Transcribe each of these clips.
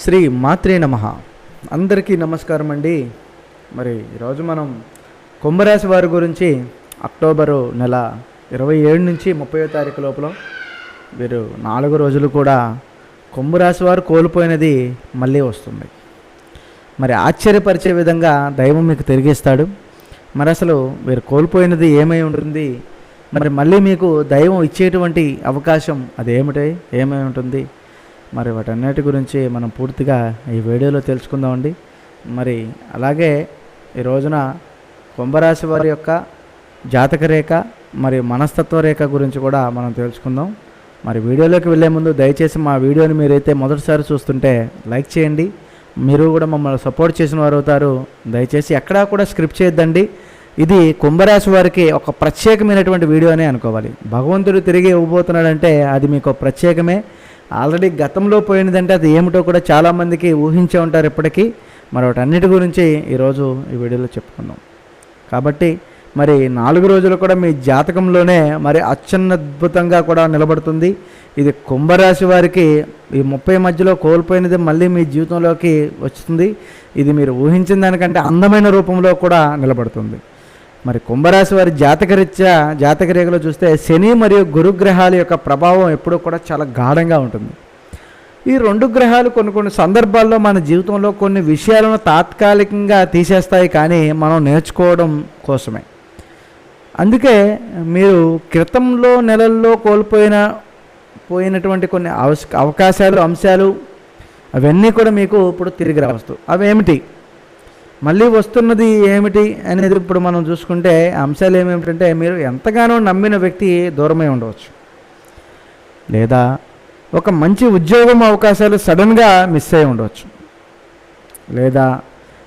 శ్రీ మాత్రే నమ. అందరికీ నమస్కారం అండి. మరి ఈరోజు మనం కుంభరాశి వారి గురించి అక్టోబరు నెల ఇరవై ఏడు నుంచి ముప్పై తారీఖు లోపల వీరు నాలుగు రోజులు కూడా కుంభరాశి వారు కోల్పోయినది మళ్ళీ వస్తుంది. మరి ఆశ్చర్యపరిచే విధంగా దైవం మీకు తిరిగిస్తాడు. మరి అసలు వీరు కోల్పోయినది ఏమై ఉంటుంది? మరి మళ్ళీ మీకు దైవం ఇచ్చేటువంటి అవకాశం అది ఏమిటి ఏమై ఉంటుంది? మరి వాటన్నిటి గురించి మనం పూర్తిగా ఈ వీడియోలో తెలుసుకుందామండి. మరి అలాగే ఈ రోజున కుంభరాశి వారి యొక్క జాతక రేఖ మరియు మనస్తత్వ రేఖ గురించి కూడా మనం తెలుసుకుందాం. మరి వీడియోలోకి వెళ్ళే ముందు దయచేసి మా వీడియోని మీరైతే మొదటిసారి చూస్తుంటే లైక్ చేయండి. మీరు కూడా మమ్మల్ని సపోర్ట్ చేసిన వారు అవుతారు. దయచేసి ఎక్కడా కూడా స్క్రిప్ట్ చేయొద్దండి. ఇది కుంభరాశి వారికి ఒక ప్రత్యేకమైనటువంటి వీడియో అనే అనుకోవాలి. భగవంతుడు తిరిగి ఇవ్వబోతున్నాడంటే అది మీకు ప్రత్యేకమే. ఆల్రెడీ గతంలో పోయినదంటే అది ఏమిటో కూడా చాలామందికి ఊహించే ఉంటారు ఇప్పటికీ. మరి వాటన్నిటి గురించి ఈరోజు ఈ వీడియోలో చెప్పుకుందాం. కాబట్టి మరి నాలుగు రోజులు కూడా మీ జాతకంలోనే మరి అత్యున్నద్భుతంగా కూడా నిలబడుతుంది. ఇది కుంభరాశి వారికి ఈ ముప్పై మధ్యలో కోల్పోయినది మళ్ళీ మీ జీవితంలోకి వస్తుంది. ఇది మీరు ఊహించిన దానికంటే అందమైన రూపంలో కూడా నిలబడుతుంది. మరి కుంభరాశి వారి జాతకరీత్యా జాతక రేఖలో చూస్తే శని మరియు గురుగ్రహాల యొక్క ప్రభావం ఎప్పుడూ కూడా చాలా గాఢంగా ఉంటుంది. ఈ రెండు గ్రహాలు కొన్ని కొన్ని సందర్భాల్లో మన జీవితంలో కొన్ని విషయాలను తాత్కాలికంగా తీసేస్తాయి కానీ మనం నేర్చుకోవడం కోసమే. అందుకే మీరు క్రితంలో నెలల్లో కోల్పోయిన పోయినటువంటి కొన్ని అవకాశాలు అంశాలు అవన్నీ కూడా మీకు ఇప్పుడు తిరిగి రావచ్చు అవేమిటి? మళ్ళీ వస్తున్నది ఏమిటి అనేది ఇప్పుడు మనం చూసుకుంటే అంశాలు ఏమేమిటంటే మీరు ఎంతగానో నమ్మిన వ్యక్తి దూరమై ఉండవచ్చు. లేదా ఒక మంచి ఉద్యోగం అవకాశాలు సడన్గా మిస్ అయి ఉండవచ్చు. లేదా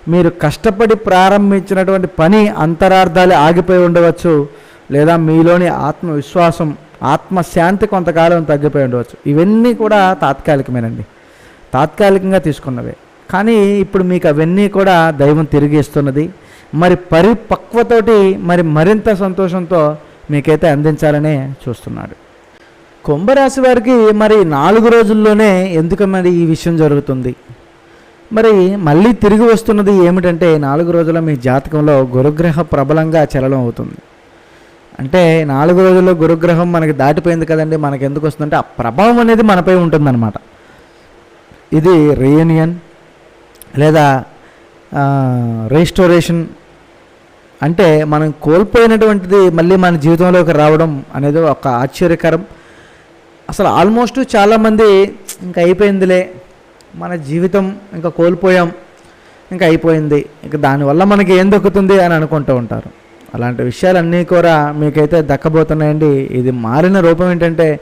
మీరు కష్టపడి ప్రారంభించినటువంటి పని అంతరార్థాలు ఆగిపోయి ఉండవచ్చు. లేదా మీలోని ఆత్మవిశ్వాసం ఆత్మశాంతి కొంతకాలం తగ్గిపోయి ఉండవచ్చు. ఇవన్నీ కూడా తాత్కాలికమేనండి. తాత్కాలికంగా తీసుకున్నవే. కానీ ఇప్పుడు మీకు అవన్నీ కూడా దైవం తిరిగి ఇస్తున్నది. మరి పరిపక్వతోటి మరి మరింత సంతోషంతో మీకైతే అందించాలనే చూస్తున్నాడు. కుంభరాశి వారికి మరి నాలుగు రోజుల్లోనే ఎందుకు మరి ఈ విషయం జరుగుతుంది? మరి మళ్ళీ తిరిగి వస్తున్నది ఏమిటంటే నాలుగు రోజుల మీ జాతకంలో గురుగ్రహ ప్రబలంగా చలనం అవుతుంది. అంటే నాలుగు రోజుల్లో గురుగ్రహం మనకి దాటిపోయింది కదండి మనకి ఎందుకు వస్తుందంటే ఆ ప్రభావం అనేది మనపై ఉంటుందన్నమాట. ఇది రీయూనియన్ లేదా రిస్టోరేషన్ అంటే మనం కోల్పోయినటువంటిది మళ్ళీ మన జీవితంలోకి రావడం అనేది ఒక ఆశ్చర్యకరం. అసలు ఆల్మోస్ట్ చాలామంది ఇంకా అయిపోయిందిలే మన జీవితం ఇంకా కోల్పోయాం ఇంకా అయిపోయింది ఇంకా దానివల్ల మనకి ఏం దక్కుతుంది అని అనుకుంటూ ఉంటారు. అలాంటి విషయాలన్నీ కూడా మీకైతే దక్కబోతున్నాయండి. ఇది మారిన రూపం ఏంటంటే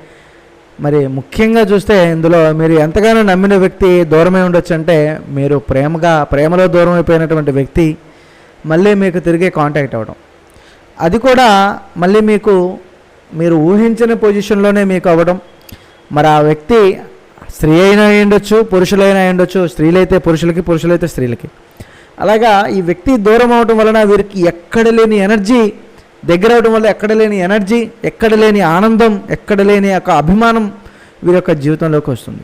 మరి ముఖ్యంగా చూస్తే ఇందులో మీరు ఎంతగానో నమ్మిన వ్యక్తి దూరమై ఉండొచ్చు అంటే మీరు ప్రేమగా ప్రేమలో దూరం అయిపోయినటువంటి వ్యక్తి మళ్ళీ మీకు తిరిగి కాంటాక్ట్ అవ్వడం. అది కూడా మళ్ళీ మీకు మీరు ఊహించిన పొజిషన్లోనే మీకు అవ్వడం. మరి ఆ వ్యక్తి స్త్రీ అయినా అయ్యుండొచ్చు ఉండొచ్చు పురుషులైనా అయి ఉండొచ్చు స్త్రీలైతే పురుషులకి పురుషులైతే స్త్రీలకి. అలాగా ఈ వ్యక్తి దూరం అవడం వలన వీరికి ఎక్కడ లేని ఎనర్జీ దగ్గర అవడం వల్ల ఎక్కడ లేని ఎనర్జీ ఎక్కడ లేని ఆనందం ఎక్కడ లేని యొక్క అభిమానం వీరి యొక్క జీవితంలోకి వస్తుంది.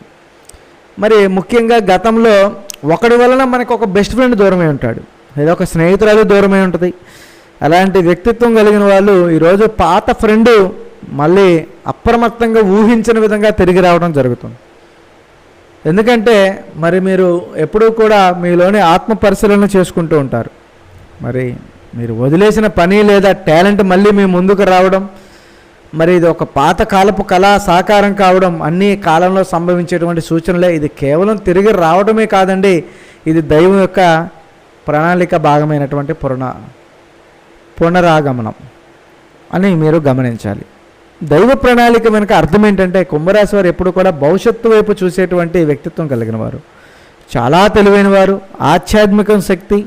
మరి ముఖ్యంగా గతంలో ఒకడి వలన మనకు ఒక బెస్ట్ ఫ్రెండ్ దూరమై ఉంటాడు. లేదా ఒక స్నేహితురాలు దూరమై ఉంటుంది. అలాంటి వ్యక్తిత్వం కలిగిన వాళ్ళు ఈరోజు పాత ఫ్రెండ్ మళ్ళీ అప్రమత్తంగా ఊహించిన విధంగా తిరిగి రావడం జరుగుతుంది. ఎందుకంటే మరి మీరు ఎప్పుడూ కూడా మీలోని ఆత్మ పరిశీలన చేసుకుంటూ ఉంటారు. మరి మీరు వదిలేసిన పని లేదా టాలెంట్ మళ్ళీ మీ ముందుకు రావడం మరి ఇది ఒక పాత కాలపు కళ సాకారం కావడం అన్ని కాలంలో సంభవించేటువంటి సూచనలే. ఇది కేవలం తిరిగి రావడమే కాదండి ఇది దైవం యొక్క ప్రణాళిక భాగమైనటువంటి పునః పునరాగమనం అని మీరు గమనించాలి. దైవ ప్రణాళిక వెనుక అర్థం ఏంటంటే కుంభరాశి వారు ఎప్పుడు కూడా భవిష్యత్తు వైపు చూసేటువంటి వ్యక్తిత్వం కలిగిన వారు. చాలా తెలివైన వారు ఆధ్యాత్మిక శక్తి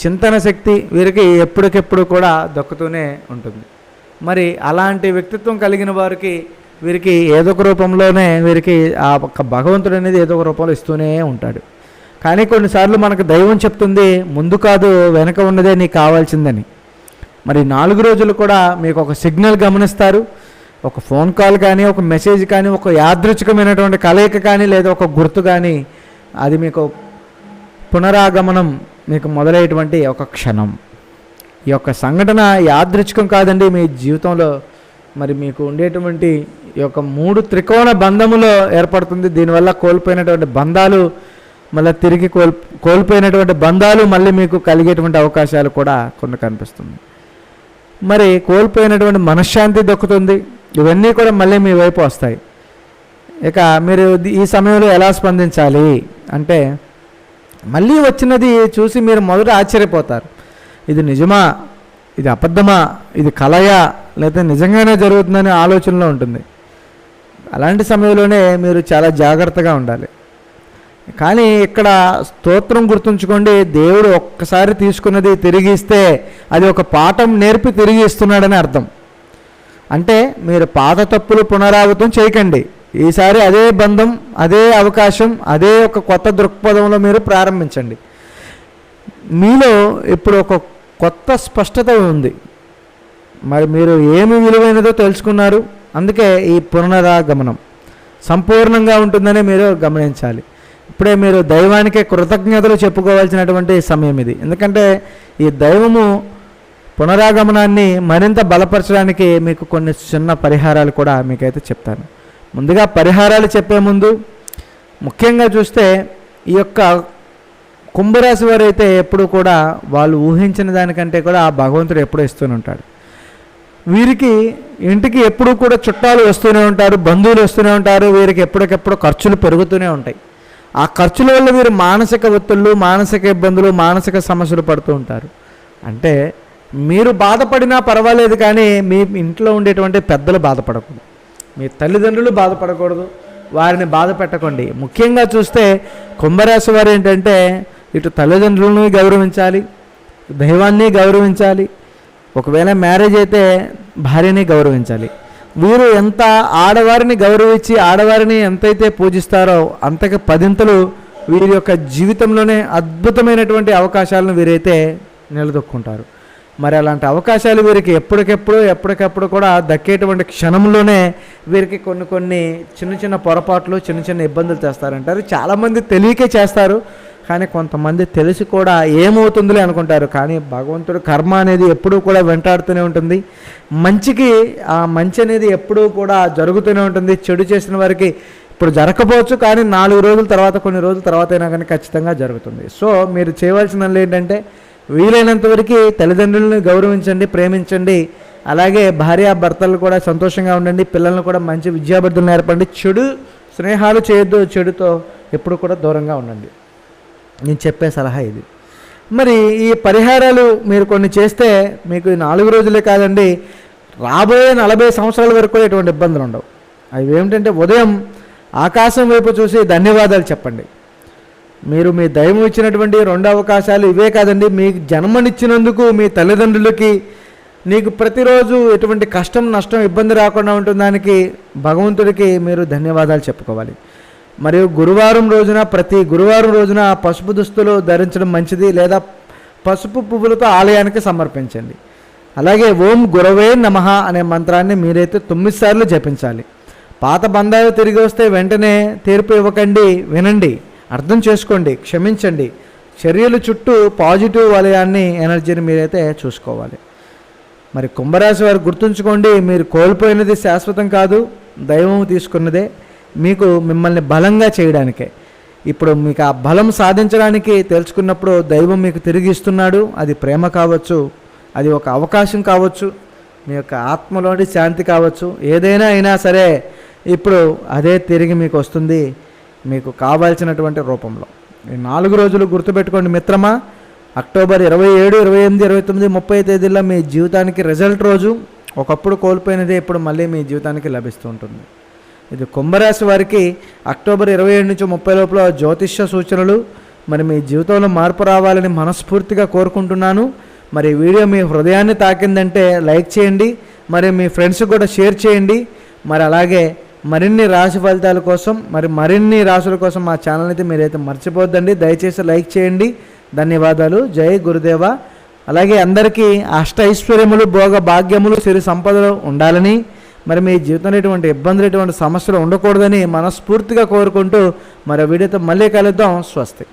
చింతన శక్తి వీరికి ఎప్పటికెప్పుడు కూడా దక్కుతూనే ఉంటుంది. మరి అలాంటి వ్యక్తిత్వం కలిగిన వారికి వీరికి ఏదో ఒక రూపంలోనే వీరికి ఆ ఒక్క భగవంతుడు అనేది ఏదో ఒక రూపంలో ఇస్తూనే ఉంటాడు. కానీ కొన్నిసార్లు మనకు దైవం చెప్తుంది ముందు కాదు వెనక ఉన్నదే నీకు కావాల్సిందని. మరి నాలుగు రోజులు కూడా మీకు ఒక సిగ్నల్ గమనిస్తారు. ఒక ఫోన్ కాల్ కానీ ఒక మెసేజ్ కానీ ఒక యాదృచ్ఛికమైనటువంటి కలయిక కానీ లేదా ఒక గుర్తు కానీ అది మీకు పునరాగమనం మీకు మొదలయ్యేటువంటి ఒక క్షణం. ఈ యొక్క సంఘటన యాదృచ్ఛికం కాదండి మీ జీవితంలో మరి మీకు ఉండేటువంటి ఈ యొక్క మూడు త్రికోణ బంధములో ఏర్పడుతుంది. దీనివల్ల కోల్పోయినటువంటి బంధాలు మళ్ళీ తిరిగి కోల్ కోల్పోయినటువంటి బంధాలు మళ్ళీ మీకు కలిగేటువంటి అవకాశాలు కూడా కొన్ని కనిపిస్తుంది. మరి కోల్పోయినటువంటి మనశ్శాంతి దక్కుతుంది. ఇవన్నీ కూడా మళ్ళీ మీ వైపు వస్తాయి. ఇక మీరు ఈ సమయంలో ఎలా స్పందించాలి? అంటే మళ్ళీ వచ్చినది చూసి మీరు మొదట ఆశ్చర్యపోతారు. ఇది నిజమా? ఇది అబద్ధమా? ఇది కలయా? లేదా నిజంగానే జరుగుతుందనే ఆలోచనలో ఉంటుంది. అలాంటి సమయంలోనే మీరు చాలా జాగ్రత్తగా ఉండాలి. కానీ ఇక్కడ స్తోత్రం గుర్తుంచుకోండి దేవుడు ఒక్కసారి తీసుకున్నది తిరిగి ఇస్తే అది ఒక పాఠం నేర్పి తిరిగి ఇస్తున్నాడని అర్థం. అంటే మీరు పాత తప్పులు పునరావృతం చేయకండి. ఈసారి అదే బంధం అదే అవకాశం అదే ఒక కొత్త దృక్పథంలో మీరు ప్రారంభించండి. మీలో ఇప్పుడు ఒక కొత్త స్పష్టత ఉంది. మరి మీరు ఏమి విలువైనదో తెలుసుకున్నారు. అందుకే ఈ పునరాగమనం సంపూర్ణంగా ఉంటుందని మీరు గమనించాలి. ఇప్పుడే మీరు దైవానికి కృతజ్ఞతలు చెప్పుకోవాల్సినటువంటి సమయం ఇది. ఎందుకంటే ఈ దైవము పునరాగమనాన్ని మరింత బలపరచడానికి మీకు కొన్ని చిన్న పరిహారాలు కూడా మీకైతే చెప్తాను. ముందుగా పరిహారాలు చెప్పే ముందు ముఖ్యంగా చూస్తే ఈ యొక్క కుంభరాశి వారు అయితే ఎప్పుడు కూడా వాళ్ళు ఊహించిన దానికంటే కూడా ఆ భగవంతుడు ఎప్పుడూ ఇస్తూనే ఉంటాడు. వీరికి ఇంటికి ఎప్పుడూ కూడా చుట్టాలు వస్తూనే ఉంటారు బంధువులు వస్తూనే ఉంటారు వీరికి ఎప్పటికెప్పుడు ఖర్చులు పెరుగుతూనే ఉంటాయి. ఆ ఖర్చుల వల్ల వీరు మానసిక ఒత్తిళ్ళు మానసిక ఇబ్బందులు మానసిక సమస్యలు పడుతూ ఉంటారు. అంటే మీరు బాధపడినా పర్వాలేదు కానీ మీ ఇంట్లో ఉండేటువంటి పెద్దలు బాధపడకూడదు. మీ తల్లిదండ్రులు బాధపడకూడదు. వారిని బాధ పెట్టకండి. ముఖ్యంగా చూస్తే కుంభరాశి వారు ఏంటంటే ఇటు తల్లిదండ్రులను గౌరవించాలి దైవాన్ని గౌరవించాలి ఒకవేళ మ్యారేజ్ అయితే భార్యని గౌరవించాలి. వీరు ఎంత ఆడవారిని గౌరవించి ఆడవారిని ఎంతైతే పూజిస్తారో అంతకి పదింతలు వీరి యొక్క జీవితంలోనే అద్భుతమైనటువంటి అవకాశాలను వీరైతే నిలదొక్కుంటారు. మరి అలాంటి అవకాశాలు వీరికి ఎప్పటికెప్పుడు ఎప్పటికప్పుడు కూడా దక్కేటువంటి క్షణంలోనే వీరికి కొన్ని కొన్ని చిన్న చిన్న పొరపాట్లు చిన్న చిన్న ఇబ్బందులు చేస్తారంటారు చాలామంది తెలియకే చేస్తారు కానీ కొంతమంది తెలిసి కూడా ఏమవుతుందిలే అనుకుంటారు. కానీ భగవంతుడు కర్మ అనేది ఎప్పుడూ కూడా వెంటాడుతూనే ఉంటుంది. మంచికి ఆ మంచి అనేది ఎప్పుడూ కూడా జరుగుతూనే ఉంటుంది. చెడు చేసిన వారికి ఇప్పుడు జరగకపోవచ్చు కానీ నాలుగు రోజుల తర్వాత కొన్ని రోజుల తర్వాత అయినా కానీ ఖచ్చితంగా జరుగుతుంది. సో మీరు చేయవలసిన ఏంటంటే వీలైనంత వరకు తల్లిదండ్రులను గౌరవించండి ప్రేమించండి. అలాగే భార్య భర్తలు కూడా సంతోషంగా ఉండండి. పిల్లలను కూడా మంచి విద్యాబుద్ధులు నేర్పండి. చెడు స్నేహాలు చేయొద్దు చెడుతో ఎప్పుడు కూడా దూరంగా ఉండండి. నేను చెప్పే సలహా ఇది. మరి ఈ పరిహారాలు మీరు కొన్ని చేస్తే మీకు నాలుగు రోజులే కాదండి రాబోయే నలభై సంవత్సరాల వరకు కూడా ఎటువంటి ఇబ్బందులు ఉండవు. అవి ఏమిటంటే ఉదయం ఆకాశం వైపు చూసి ధన్యవాదాలు చెప్పండి. మీరు మీ దైవం ఇచ్చినటువంటి రెండు అవకాశాలు ఇవే కాదండి. మీకు జన్మనిచ్చినందుకు మీ తల్లిదండ్రులకి నీకు ప్రతిరోజు ఎటువంటి కష్టం నష్టం ఇబ్బంది రాకుండా ఉంటుందానికి భగవంతుడికి మీరు ధన్యవాదాలు చెప్పుకోవాలి. మరియు గురువారం రోజున ప్రతి గురువారం రోజున పసుపు దుస్తులు ధరించడం మంచిది లేదా పసుపు పువ్వులతో ఆలయానికి సమర్పించండి. అలాగే ఓం గురవే నమః అనే మంత్రాన్ని మీరైతే తొమ్మిది సార్లు జపించాలి. పాత బంధాలు తిరిగి వస్తే వెంటనే తీర్పు ఇవ్వకండి వినండి. అర్థం చేసుకోండి క్షమించండి. చర్యలు చుట్టూ పాజిటివ్ వలయాన్ని ఎనర్జీని మీరైతే చూసుకోవాలి. మరి కుంభరాశి వారు గుర్తుంచుకోండి మీరు కోల్పోయినది శాశ్వతం కాదు దైవం తీసుకున్నదే మీకు మిమ్మల్ని బలంగా చేయడానికే. ఇప్పుడు మీకు ఆ బలం సాధించడానికి తెలుసుకున్నప్పుడు దైవం మీకు తిరిగి ఇస్తున్నాడు అది ప్రేమ కావచ్చు అది ఒక అవకాశం కావచ్చు మీ యొక్క ఆత్మలోని శాంతి కావచ్చు ఏదైనా అయినా సరే ఇప్పుడు అదే తిరిగి మీకు వస్తుంది. మీకు కావాల్సినటువంటి రూపంలో. ఈ నాలుగు రోజులు గుర్తుపెట్టుకోండి మిత్రమా. అక్టోబర్ ఇరవై ఏడు ఇరవై ఎనిమిది ఇరవై తొమ్మిది ముప్పై తేదీల్లో మీ జీవితానికి రిజల్ట్ రోజు. ఒకప్పుడు కోల్పోయినదే ఇప్పుడు మళ్ళీ మీ జీవితానికి లభిస్తూ ఉంటుంది. ఇది కుంభరాశి వారికి అక్టోబర్ ఇరవై ఏడు నుంచి ముప్పై లోపల జ్యోతిష్య సూచనలు. మరి మీ జీవితంలో మార్పు రావాలని మనస్ఫూర్తిగా కోరుకుంటున్నాను. మరి వీడియో మీ హృదయాన్ని తాకిందంటే లైక్ చేయండి. మరి మీ ఫ్రెండ్స్కి కూడా షేర్ చేయండి. మరి అలాగే మరిన్ని రాశి ఫలితాల కోసం మరి మరిన్ని రాశుల కోసం మా ఛానల్ అయితే మీరైతే మర్చిపోద్దండి. దయచేసి లైక్ చేయండి. ధన్యవాదాలు. జై గురుదేవ. అలాగే అందరికీ అష్ట ఐశ్వర్యములు భోగ భాగ్యములు సిరి సంపదలు ఉండాలని మరి మీ జీవితంలో ఎటువంటి ఇబ్బందులు ఎటువంటి సమస్యలు ఉండకూడదని మనస్ఫూర్తిగా కోరుకుంటూ మరో వీడియోతో మళ్ళీ కలుద్దాం. స్వస్తి.